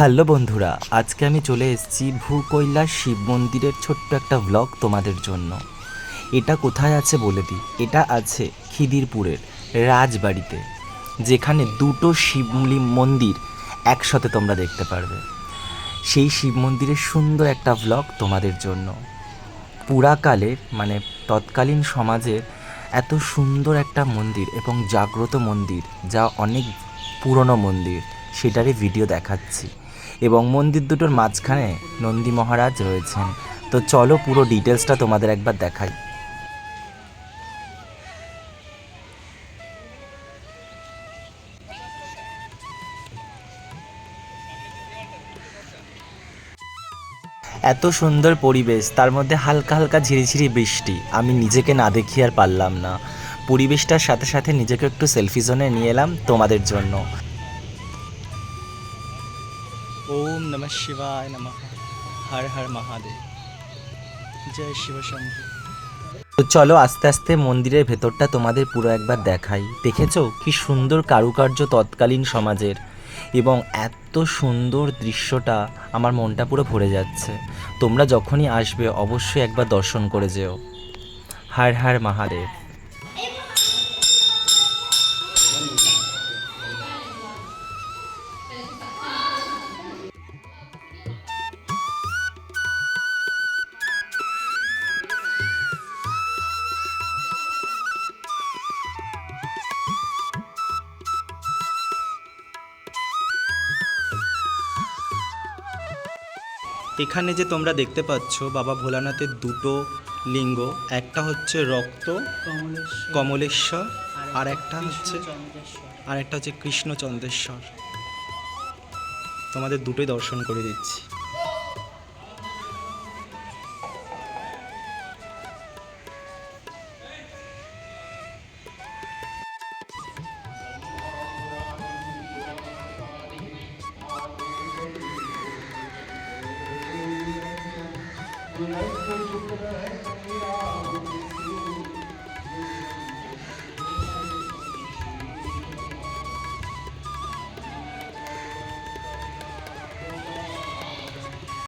Hello বন্ধুরা, আজকে আমি চলে এসেছি ভূকৈলাস শিব মন্দিরের ছোট্ট একটা ব্লগ তোমাদের জন্য। এটা কোথায় আছে বলে দিই? এটা আছে খিদিরপুরের রাজবাড়িতে, যেখানে দুটো শিবলি মন্দির একসাথে তোমরা দেখতে পারবে। সেই শিব মন্দিরের সুন্দর একটা ব্লগ তোমাদের জন্য। পুরাকালের মানে তৎকালীন সমাজের এত সুন্দর একটা মন্দির এবং জাগ্রত মন্দির, যা অনেক পুরনো মন্দির, সেটারই ভিডিও দেখাচ্ছি। এবং মন্দির দুটোর মাঝখানে নন্দী মহারাজ রয়েছেন। তো চলো পুরো ডিটেলসটা তোমাদের একবার দেখাই। এত সুন্দর পরিবেশ, তার মধ্যে হালকা হালকা ঝিরিঝিরি বৃষ্টি, আমি নিজেকে না দেখিয়ে আর পারলাম না। পরিবেশটার সাথে সাথে নিজেকে একটু সেলফি জোনে নিয়ে এলাম তোমাদের জন্য। ওম নম শিবায় নম হর হর মহাদেব। জয় শিব শম্ভু। তো চলো আস্তে আস্তে মন্দিরের ভেতরটা তোমাদের পুরো একবার দেখাই। দেখেছ? কি সুন্দর কারুকার্য তৎকালীন সমাজের। এবং এত সুন্দর দৃশ্যটা আমার মনটা পুরো ভরে যাচ্ছে। তোমরা যখনই আসবে, অবশ্যই একবার দর্শন করে যেও। হার হার মহাদেব। এখানে যে তোমরা দেখতে পাচ্ছ বাবা ভোলানাথের দুটো লিঙ্গ একটা হচ্ছে রক্ত কমলেশ্বর আর একটা হচ্ছে আর একটা হচ্ছে কৃষ্ণচন্দ্রেশ্বর তোমাদের দুটোই দর্শন করে দিচ্ছি। Thank you.